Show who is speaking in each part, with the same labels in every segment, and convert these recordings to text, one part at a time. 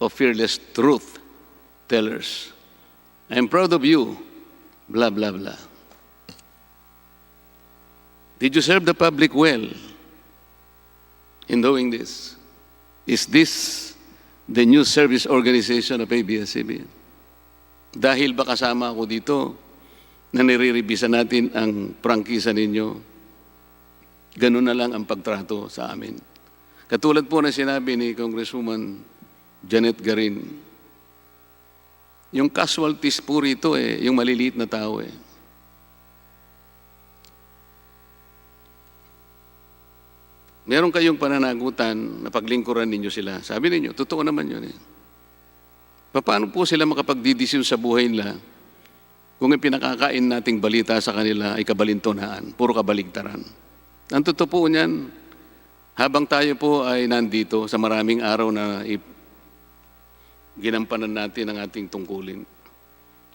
Speaker 1: of fearless truth tellers. I'm proud of you, blah, blah, blah. Did you serve the public well in doing this? Is this the new service organization of ABS-CBN? Dahil ba kasama ako dito na nire-revisa natin ang prangkisa ninyo, ganun na lang ang pagtrato sa amin. Katulad po na sinabi ni Congresswoman Janet Garin, yung casualties po rito eh, yung maliliit na tao eh. Meron kayong pananagutan na paglingkuran ninyo sila. Sabi ninyo, totoo naman yun eh. Paano po sila makapagdidesisyon sa buhay nila kung yung pinakakain nating balita sa kanila ay kabalintonaan, puro kabaligtaran? Ang totoo po niyan, habang tayo po ay nandito sa maraming araw na ginampanan natin ang ating tungkulin.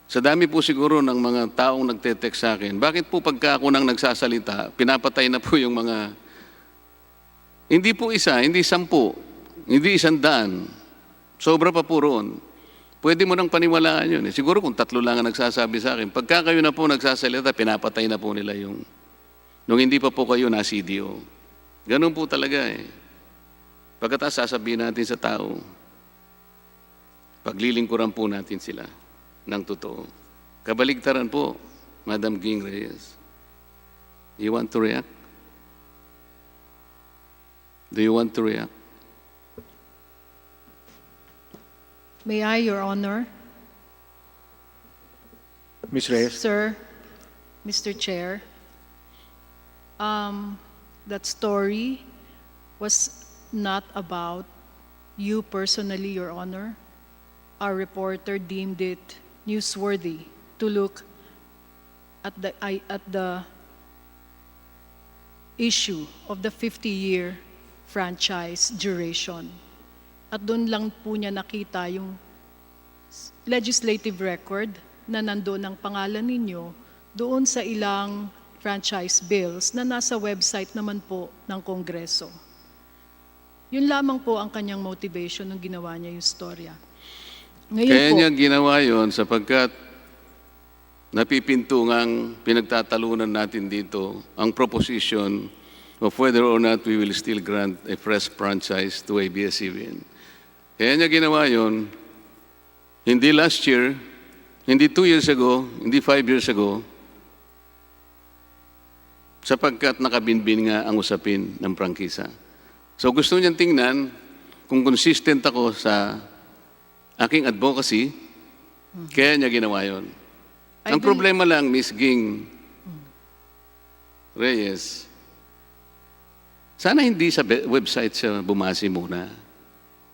Speaker 1: Sa dami po siguro ng mga taong nagte-text sa akin, bakit po pagka ako nang nagsasalita, pinapatay na po yung mga... Hindi po isa, hindi sampu, hindi isang daan. Sobra pa po roon. Pwede mo nang paniwalaan yun. Eh. Siguro kung tatlo lang ang nagsasabi sa akin, pagka kayo na po nagsasalita, pinapatay na po nila yung... Nung hindi pa po kayo na CDO. Ganun po talaga eh. Pagkatapos sasabihin natin sa tao, paglilingkuran po natin sila ng totoo. Kabaligtaran po, Madam Ging Reyes. You want to react? Do you want to react?
Speaker 2: May I, Your Honor?
Speaker 3: Ms. Reyes?
Speaker 2: Sir, Mr. Chair, um, that story was not about you personally, Your Honor. Our reporter deemed it newsworthy to look at the, at the issue of the 50-year franchise duration. At doon lang po niya nakita yung legislative record na nandoon ang pangalan ninyo doon sa ilang franchise bills na nasa website naman po ng Kongreso. Yun lamang po ang kanyang motivation nung ginawa niya yung storya. Ngayon
Speaker 1: Kaya
Speaker 2: po,
Speaker 1: niya ginawa yon sapagkat napipintungang pinagtatalunan natin dito ang proposition of whether or not we will still grant a fresh franchise to ABS-CBN. Kaya niya ginawa yon hindi last year, hindi two years ago, hindi five years ago, sapagkat nakabinbin nga ang usapin ng prangkisa. So gusto niyang tingnan kung consistent ako sa aking advocacy, kaya niya ginawa yun.
Speaker 2: I
Speaker 1: Ang
Speaker 2: bel-
Speaker 1: problema lang, Miss Ging Reyes, sana hindi sa website siya bumasi muna.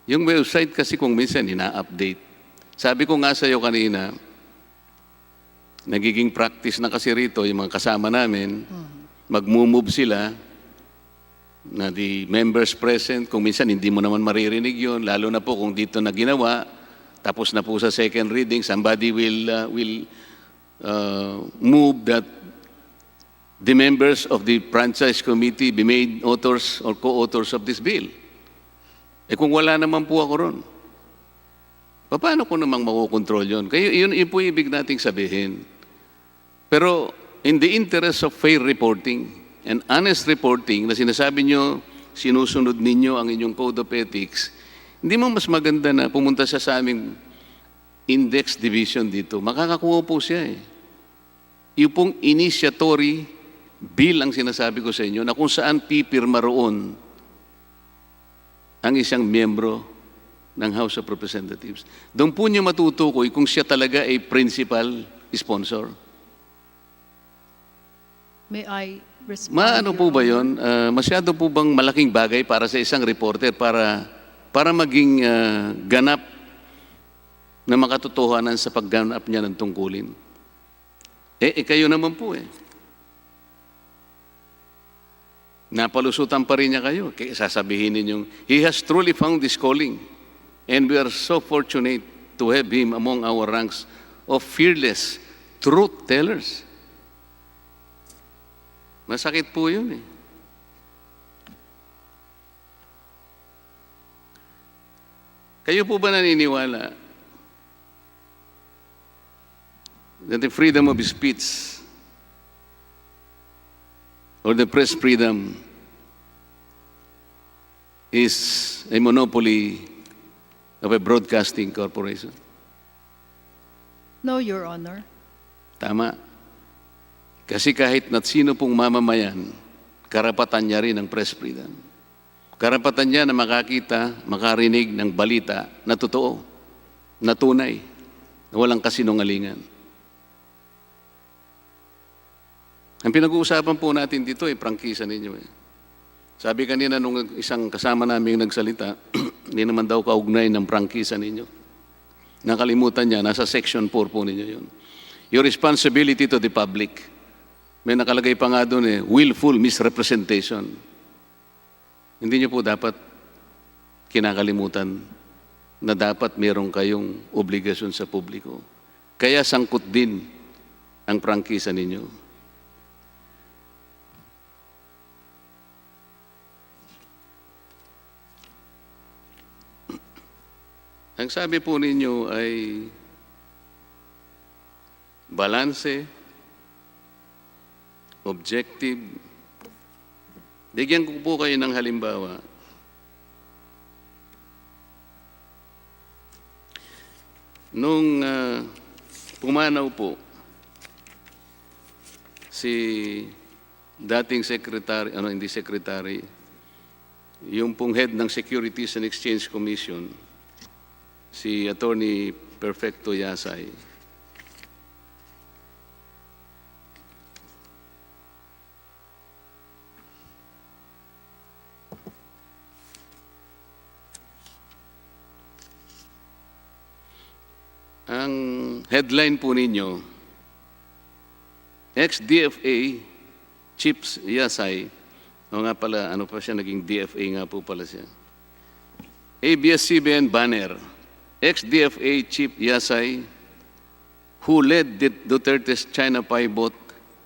Speaker 1: Yung website kasi kung minsan ina-update. Sabi ko nga sa iyo kanina, nagiging practice na kasi rito yung mga kasama namin, magmumove sila na the members present, kung minsan hindi mo naman maririnig yon lalo na po kung dito na ginawa, tapos na po sa second reading, somebody will, uh, will uh, move that the members of the franchise committee be made authors or co-authors of this bill. Eh kung wala naman po ako ron, paano ko namang makukontrol yun? Kaya yun, yun po ibig nating sabihin. Pero in the interest of fair reporting and honest reporting na sinasabi nyo, sinusunod ninyo ang inyong code of ethics, hindi mo mas maganda na pumunta siya sa aming index division dito. Makakakuha po siya eh. Yung pong initiatory bill ang sinasabi ko sa inyo na kung saan pipirma roon ang isang miyembro ng House of Representatives. Doon po niyo matutukoy kung siya talaga ay principal sponsor.
Speaker 2: may I respond?
Speaker 1: Maano po ba yon? Ah, masyado po bang malaking bagay para sa isang reporter para para maging ah, ganap na makatotohanan sa pagganap niya ng tungkulin? Eh, eh kayo naman po eh. Napalusutan pa rin niya kayo. Kaya sasabihin ninyong, He has truly found this calling. And we are so fortunate to have him among our ranks of fearless truth tellers. Masakit po yun eh. Kayo po ba naniniwala that the freedom of speech or the press freedom is a monopoly of a broadcasting corporation?
Speaker 2: No, Your Honor.
Speaker 1: Tama. Kasi kahit na sino pong mamamayan, karapatan niya rin ang press freedom. Karapatan niya na makakita, makarinig ng balita na totoo, na tunay, na walang kasinungalingan. Ang pinag-uusapan po natin dito ay prangkisa ninyo eh. Sabi kanina nung isang kasama namin nagsalita, hindi naman daw kaugnay ng prangkisa ninyo. Nakalimutan niya, nasa section 4 po ninyo yun. Your responsibility to the public. May nakalagay pa nga doon eh, willful misrepresentation. Hindi niyo po dapat kinakalimutan na dapat meron kayong obligasyon sa publiko. Kaya sangkot din ang prangkisa ninyo. Ang sabi po ninyo ay balanse, objective. Bigyan ko po kayo ng halimbawa. Nung ah, pumanaw po si dating secretary, ano hindi secretary, yung pong head ng Securities and Exchange Commission, si Attorney Perfecto Yasay. Ang headline po ninyo, ex-DFA Chips Yasay, o nga pala, ano pa siya, naging DFA nga po pala siya. ABS-CBN banner, ex-DFA Chief Yasay, who led Duterte's China pivot,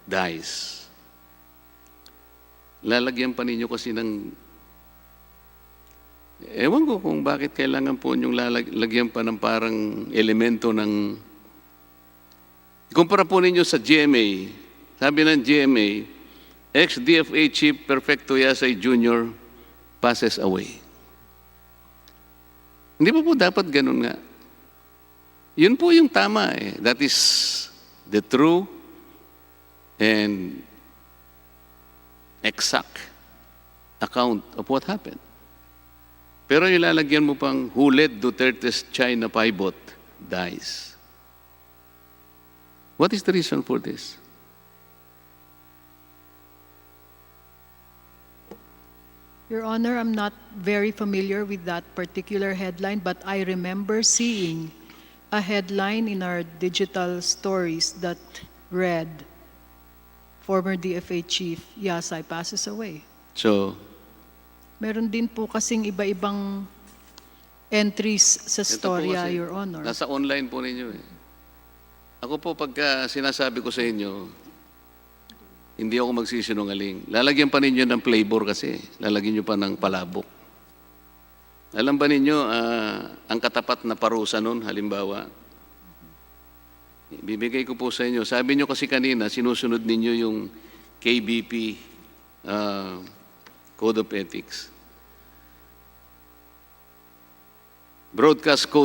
Speaker 1: dies. Lalagyan pa ninyo kasi ng Ewan ko kung bakit kailangan po niyong lalag- lagyan pa ng parang elemento ng... Kumpara po ninyo sa GMA. Sabi ng GMA, ex-DFA Chief Perfecto Yasay Jr. passes away. Hindi po po dapat ganun nga. Yun po yung tama eh. That is the true and exact account of what happened. Pero yung lalagyan mo pang who led Duterte's China pivot dies. What is the reason for this?
Speaker 2: Your Honor, I'm not very familiar with that particular headline, but I remember seeing a headline in our digital stories that read, former DFA Chief Yasay passes away.
Speaker 1: So,
Speaker 2: Meron din po kasing iba-ibang entries sa storya, Your Honor.
Speaker 1: Nasa online po ninyo eh. Ako po pagka sinasabi ko sa inyo, hindi ako magsisinungaling. Lalagyan pa ninyo ng flavor kasi. Lalagyan nyo pa ng palabok. Alam ba ninyo, ah, ang katapat na parusa nun, halimbawa, bibigay ko po sa inyo. Sabi nyo kasi kanina, sinusunod ninyo yung KBP ah, Code of Ethics. Broadcast Code